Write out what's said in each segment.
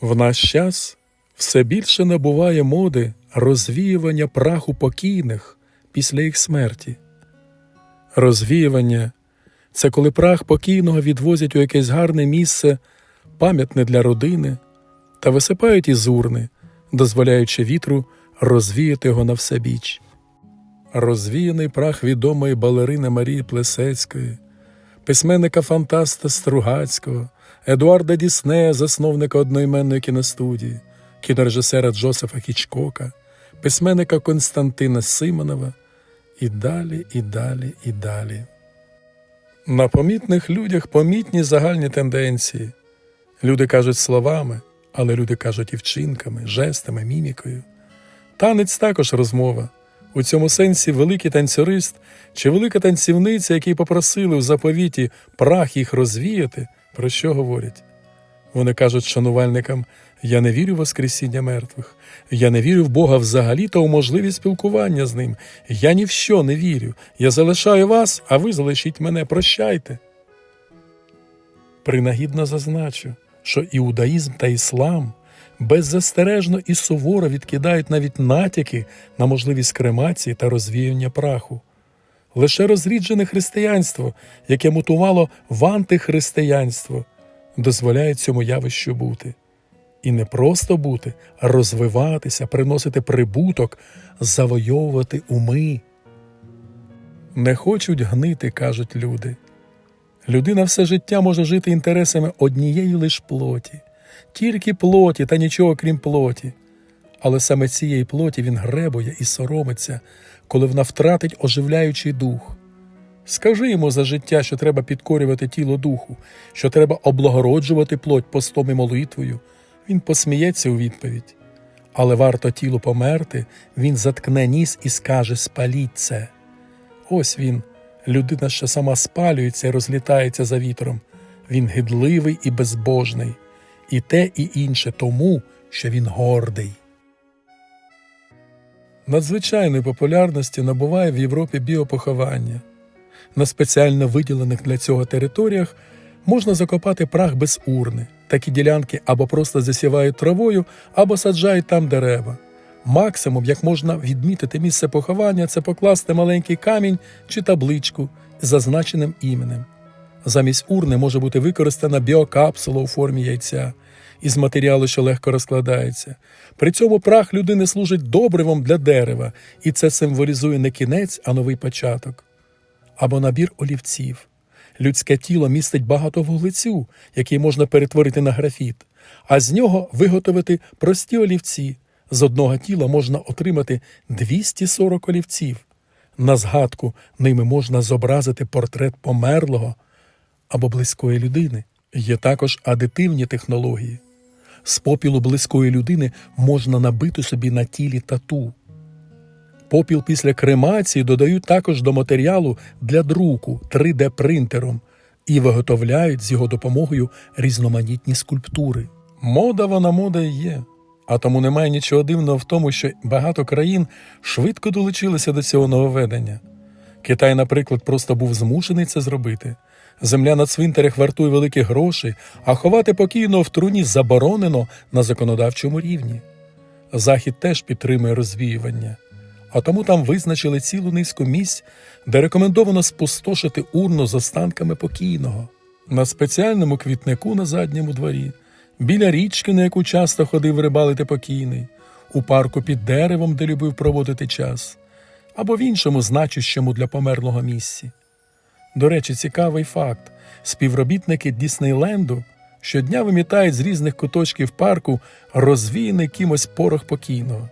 В наш час все більше набуває моди розвіювання праху покійних після їх смерті. Розвіювання це коли прах покійного відвозять у якесь гарне місце, пам'ятне для родини, та висипають із урни, дозволяючи вітру розвіяти його на все біч. Розвіяний прах відомої балерини Марії Плесецької, письменника фантаста Стругацького, Едуарда Діснея, засновника одноіменної кіностудії, кінорежисера Джозефа Хічкока, письменника Константина Симонова і далі, і далі, і далі. На помітних людях помітні загальні тенденції. Люди кажуть словами, але люди кажуть і вчинками, жестами, мімікою. Танець також розмова. У цьому сенсі великий танцюрист чи велика танцівниця, які попросили в заповіті прах їх розвіяти, про що говорять? Вони кажуть шанувальникам: я не вірю в Воскресіння мертвих, я не вірю в Бога взагалі та у можливість спілкування з ним. Я ні в що не вірю. Я залишаю вас, а ви залишіть мене, прощайте. Принагідно зазначу, що іудаїзм та іслам беззастережно і суворо відкидають навіть натяки на можливість кремації та розвіяння праху. Лише розріджене християнство, яке мутувало в антихристиянство, дозволяє цьому явищу бути. І не просто бути, а розвиватися, приносити прибуток, завойовувати уми. Не хочуть гнити, кажуть люди. Людина все життя може жити інтересами однієї лиш плоті, тільки плоті та нічого крім плоті. Але саме цієї плоті він гребує і соромиться, коли вона втратить оживляючий дух. Скажи йому за життя, що треба підкорювати тіло духу, що треба облагороджувати плоть постом і молитвою. Він посміється у відповідь. Але варто тілу померти, він заткне ніс і скаже Спаліть це. Ось він, людина, що сама спалюється і розлітається за вітром. Він гидливий і безбожний, і те, і інше тому, що він гордий. Надзвичайної популярності набуває в Європі біопоховання. На спеціально виділених для цього територіях можна закопати прах без урни. Такі ділянки або просто засівають травою, або саджають там дерева. Максимум, як можна відмітити місце поховання, це покласти маленький камінь чи табличку з зазначеним іменем. Замість урни може бути використана біокапсула у формі яйця із матеріалу, що легко розкладається. При цьому прах людини служить добривом для дерева, і це символізує не кінець, а новий початок. Або набір олівців. Людське тіло містить багато вуглецю, який можна перетворити на графіт, а з нього виготовити прості олівці. З одного тіла можна отримати 240 олівців. На згадку ними можна зобразити портрет померлого або близької людини. Є також адитивні технології. З попілу близької людини можна набити собі на тілі тату. Попіл після кремації додають також до матеріалу для друку 3D-принтером і виготовляють з його допомогою різноманітні скульптури. Мода вона мода і є. А тому немає нічого дивного в тому, що багато країн швидко долучилися до цього нововведення. Китай, наприклад, просто був змушений це зробити. Земля на цвинтарях вартує великі гроші, а ховати покійного в труні заборонено на законодавчому рівні. Захід теж підтримує розвіювання, а тому там визначили цілу низку місць, де рекомендовано спустошити урну з останками покійного. На спеціальному квітнику на задньому дворі, біля річки, на яку часто ходив рибалити покійний, у парку під деревом, де любив проводити час, або в іншому значущому для померлого місці. До речі, цікавий факт: співробітники Діснейленду щодня вимітають з різних куточків парку розвіяний кимось порох покійного.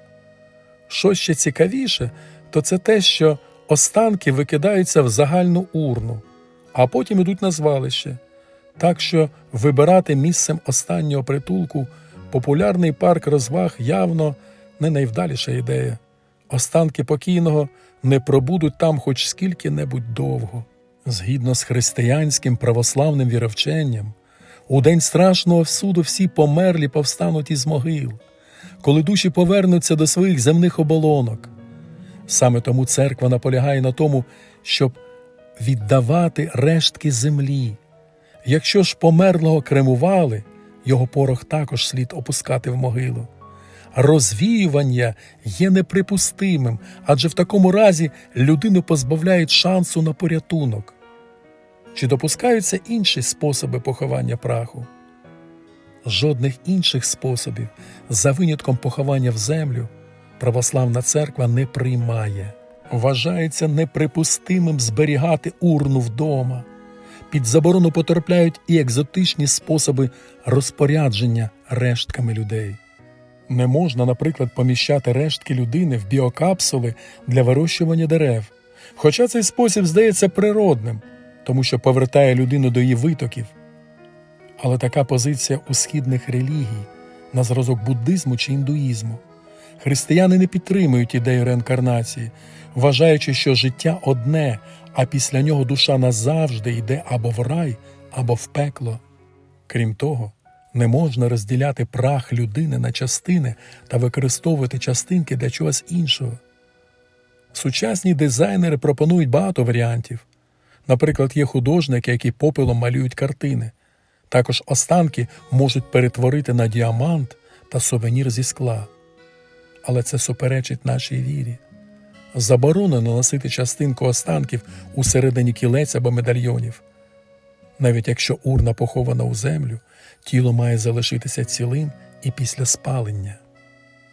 Що ще цікавіше, то це те, що останки викидаються в загальну урну, а потім ідуть на звалище. Так що вибирати місцем останнього притулку популярний парк розваг явно не найвдаліша ідея. Останки покійного не пробудуть там хоч скільки-небудь довго. Згідно з християнським православним віровченням, у день страшного суду всі померлі повстануть із могил, коли душі повернуться до своїх земних оболонок. Саме тому церква наполягає на тому, щоб віддавати рештки землі. Якщо ж померлого кремували, його порох також слід опускати в могилу. Розвіювання є неприпустимим, адже в такому разі людину позбавляють шансу на порятунок. Чи допускаються інші способи поховання праху? Жодних інших способів, за винятком поховання в землю, православна церква не приймає. Вважається неприпустимим зберігати урну вдома. Під заборону потрапляють і екзотичні способи розпорядження рештками людей. Не можна, наприклад, поміщати рештки людини в біокапсули для вирощування дерев, хоча цей спосіб здається природним, тому що повертає людину до її витоків. Але така позиція у східних релігій, на зразок буддизму чи індуїзму. Християни не підтримують ідею реінкарнації, вважаючи, що життя одне, а після нього душа назавжди йде або в рай, або в пекло. Крім того, не можна розділяти прах людини на частини та використовувати частинки для чогось іншого. Сучасні дизайнери пропонують багато варіантів. Наприклад, є художники, які попелом малюють картини. Також останки можуть перетворити на діамант та сувенір зі скла. Але це суперечить нашій вірі. Заборонено носити частинку останків у середині кілець або медальйонів. Навіть якщо урна похована у землю, тіло має залишитися цілим і після спалення.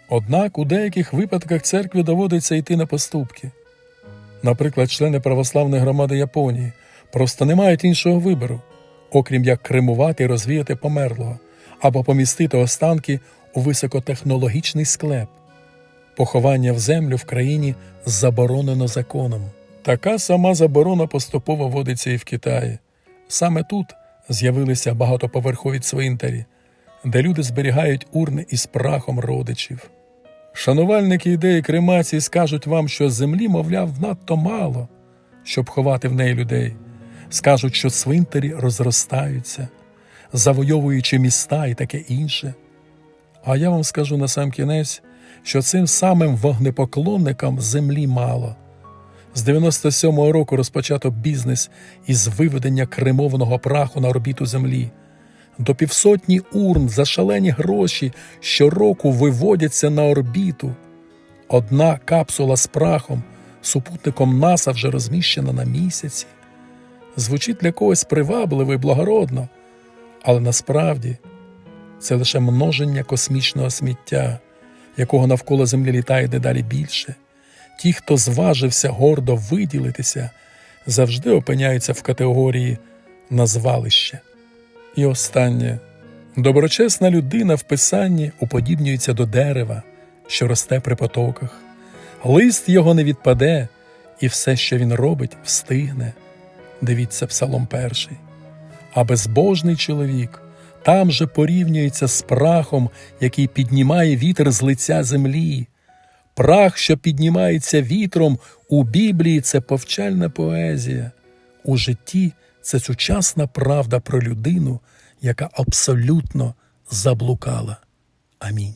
Однак у деяких випадках церкві доводиться йти на поступки. Наприклад, члени православної громади Японії просто не мають іншого вибору, окрім як кремувати і розвіяти померлого або помістити останки у високотехнологічний склеп. Поховання в землю в країні заборонено законом. Така сама заборона поступово вводиться і в Китаї. Саме тут з'явилися багатоповерхові цвинтарі, де люди зберігають урни із прахом родичів. Шанувальники ідеї кремації скажуть вам, що землі, мовляв, надто мало, щоб ховати в неї людей. Скажуть, що цвинтарі розростаються, завойовуючи міста і таке інше. А я вам скажу на сам кінець, що цим самим вогнепоклонникам землі мало. З 97-го року розпочато бізнес із виведення кремованого праху на орбіту землі. До півсотні урн за шалені гроші щороку виводяться на орбіту. Одна капсула з прахом супутником НАСА вже розміщена на місяці. Звучить для когось привабливо і благородно, але насправді це лише множення космічного сміття, якого навколо Землі літає дедалі більше. Ті, хто зважився гордо виділитися, завжди опиняються в категорії назвалище. І останнє доброчесна людина в писанні уподібнюється до дерева, що росте при потоках. Лист його не відпаде, і все, що він робить, встигне. Дивіться Псалом перший. А безбожний чоловік там же порівнюється з прахом, який піднімає вітер з лиця землі. Прах, що піднімається вітром, у Біблії це повчальна поезія. У житті це сучасна правда про людину, яка абсолютно заблукала. Амінь.